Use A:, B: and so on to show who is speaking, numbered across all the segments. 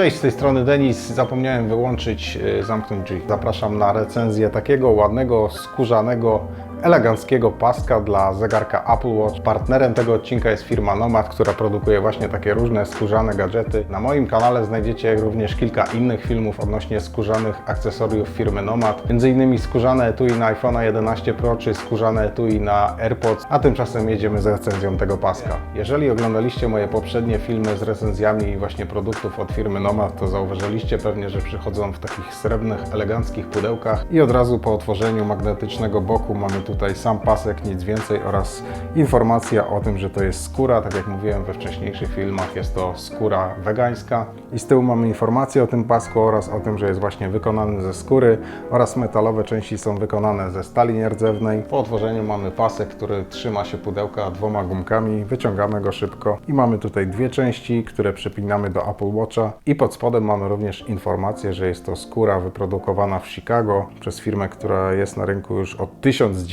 A: Cześć, z tej strony Denis. Zapomniałem wyłączyć, y, zamknąć drzwi. Zapraszam na recenzję takiego ładnego, skórzanego, eleganckiego paska dla zegarka Apple Watch. Partnerem tego odcinka jest firma Nomad, która produkuje właśnie takie różne skórzane gadżety. Na moim kanale znajdziecie również kilka innych filmów odnośnie skórzanych akcesoriów firmy Nomad. Innymi skórzane etui na iPhone 11 Pro czy skórzane etui na AirPods, a tymczasem jedziemy z recenzją tego paska. Jeżeli oglądaliście moje poprzednie filmy z recenzjami właśnie produktów od firmy Nomad, to zauważyliście pewnie, że przychodzą w takich srebrnych, eleganckich pudełkach i od razu po otworzeniu magnetycznego boku mamy tutaj sam pasek, nic więcej oraz informacja o tym, że to jest skóra, tak jak mówiłem we wcześniejszych filmach, jest to skóra wegańska. I z tyłu mamy informację o tym pasku oraz o tym, że jest właśnie wykonany ze skóry oraz metalowe części są wykonane ze stali nierdzewnej. Po otworzeniu mamy pasek, który trzyma się pudełka dwoma gumkami, wyciągamy go szybko i mamy tutaj dwie części, które przypinamy do Apple Watcha. I pod spodem mamy również informację, że jest to skóra wyprodukowana w Chicago przez firmę, która jest na rynku już od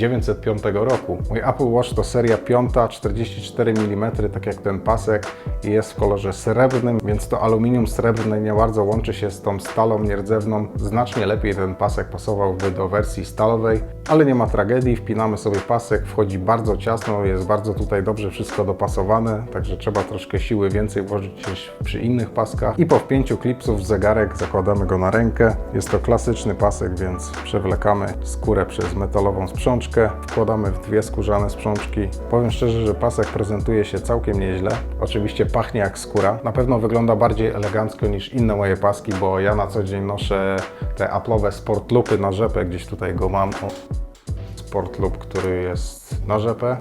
A: 1905 roku. Mój Apple Watch to seria piąta, 44 mm, tak jak ten pasek i jest w kolorze srebrnym, więc to aluminium srebrne nie bardzo łączy się z tą stalą nierdzewną. Znacznie lepiej ten pasek pasowałby do wersji stalowej, ale nie ma tragedii, wpinamy sobie pasek, wchodzi bardzo ciasno, jest bardzo tutaj dobrze wszystko dopasowane, także trzeba troszkę siły więcej włożyć niż przy innych paskach. I po wpięciu klipsów zegarek zakładamy go na rękę. Jest to klasyczny pasek, więc przewlekamy skórę przez metalową sprzączkę, wkładamy w dwie skórzane sprzączki. Powiem szczerze, że pasek prezentuje się całkiem nieźle. Oczywiście pachnie jak skóra. Na pewno wygląda bardziej elegancko niż inne moje paski, bo ja na co dzień noszę te Apple'owe Sport Loopy na rzepę, gdzieś tutaj go mam. O. Sport Loop, który jest na rzepę.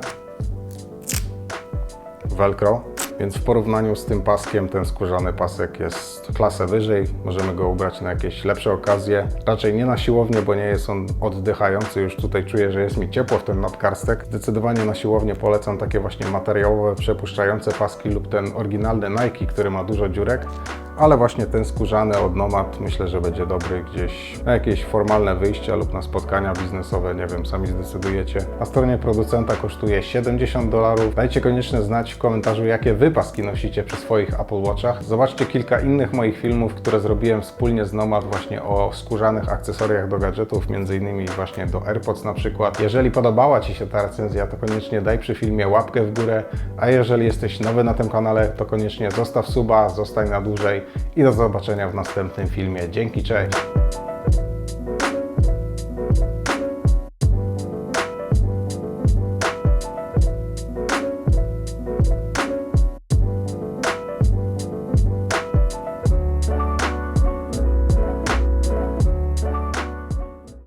A: Velcro, więc w porównaniu z tym paskiem ten skórzany pasek jest klasę wyżej. Możemy go ubrać na jakieś lepsze okazje. Raczej nie na siłownię, bo nie jest on oddychający. Już tutaj czuję, że jest mi ciepło w ten nadgarstek. Zdecydowanie na siłownię polecam takie właśnie materiałowe, przepuszczające paski lub ten oryginalny Nike, który ma dużo dziurek. Ale właśnie ten skórzany od Nomad myślę, że będzie dobry gdzieś na jakieś formalne wyjścia lub na spotkania biznesowe, nie wiem, sami zdecydujecie. Na stronie producenta kosztuje 70 dolarów. Dajcie koniecznie znać w komentarzu, jakie wy paski nosicie przy swoich Apple Watchach. Zobaczcie kilka innych moich filmów, które zrobiłem wspólnie z Nomad właśnie o skórzanych akcesoriach do gadżetów, między innymi właśnie do AirPods na przykład. Jeżeli podobała Ci się ta recenzja, to koniecznie daj przy filmie łapkę w górę, a jeżeli jesteś nowy na tym kanale, to koniecznie zostaw suba, zostań na dłużej i do zobaczenia w następnym filmie. Dzięki, cześć!